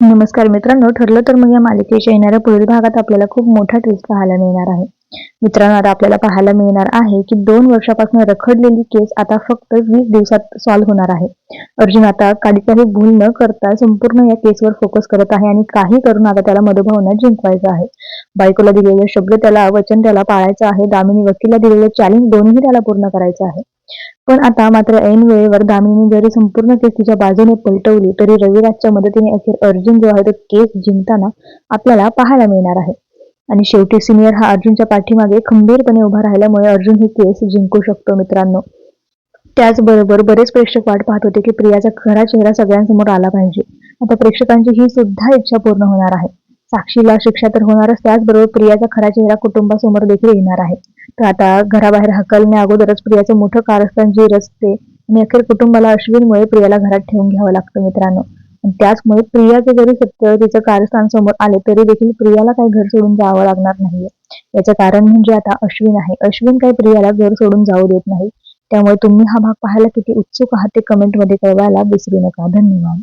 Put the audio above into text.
नमस्कार मित्रांनो ठरलं तर मग या मालिकेच्या येणाऱ्या पुढील भागात आपल्याला खूप मोठा ट्विस्ट पाहायला मिळणार आहे. मित्रांनो आता आपल्याला पाहायला मिळणार आहे की दोन वर्षापासून रखडलेली केस आता फक्त वीस दिवसात सॉल्व्ह होणार आहे. अर्जुन आता काही भूल न करता संपूर्ण या केसवर फोकस करत आहे आणि काही करून आता त्याला मधुभावना जिंकवायचं आहे. बायकोला दिलेले शब्द त्याला वचन त्याला पाळायचं आहे. दामिनी वकीलला दिलेलं चॅलेंज दोन्ही त्याला पूर्ण करायचं आहे. पण आता मात्र ऐन वेळेवर दामिनी जरी संपूर्ण केस तिच्या बाजूने पलटवली तरी रविराजच्या मदतीने अखेर अर्जुन जो आहे तो केस जिंकताना आपल्याला पाहायला मिळणार आहे. आणि शेवटी सिनियर हा अर्जुनच्या पाठीमागे खंबीरपणे उभा राहिल्यामुळे अर्जुन ही केस जिंकू शकतो मित्रांनो. त्याचबरोबर बरेच प्रेक्षक वाट पाहत होते की प्रियाचा खरा चेहरा सगळ्यांसमोर आला पाहिजे. आता प्रेक्षकांची ही सुद्धा इच्छा पूर्ण होणार आहे. साक्षीला शिक्षा तर होणारच त्याचबरोबर प्रियाचा खरा चेहरा कुटुंबासमोर देखील येणार आहे. आता घराबाहेर हकलण्या अगोदरच प्रियाचं मोठं कारस्थान जे रस्ते आणि अखेर कुटुंबाला अश्विनमुळे प्रियाला घरात ठेवून घ्यावं लागतं मित्रांनो. त्याचमुळे प्रियाचे जरी सत्य तिचं कारस्थान समोर आले तरी देखील प्रियाला काही घर सोडून जावं लागणार नाहीये. याचं कारण म्हणजे आता अश्विन आहे. अश्विन काही प्रियाला घर सोडून जाऊ देत नाही. त्यामुळे तुम्ही हा भाग पाहायला किती उत्सुक आहात ते कमेंटमध्ये कळवायला विसरू नका. धन्यवाद.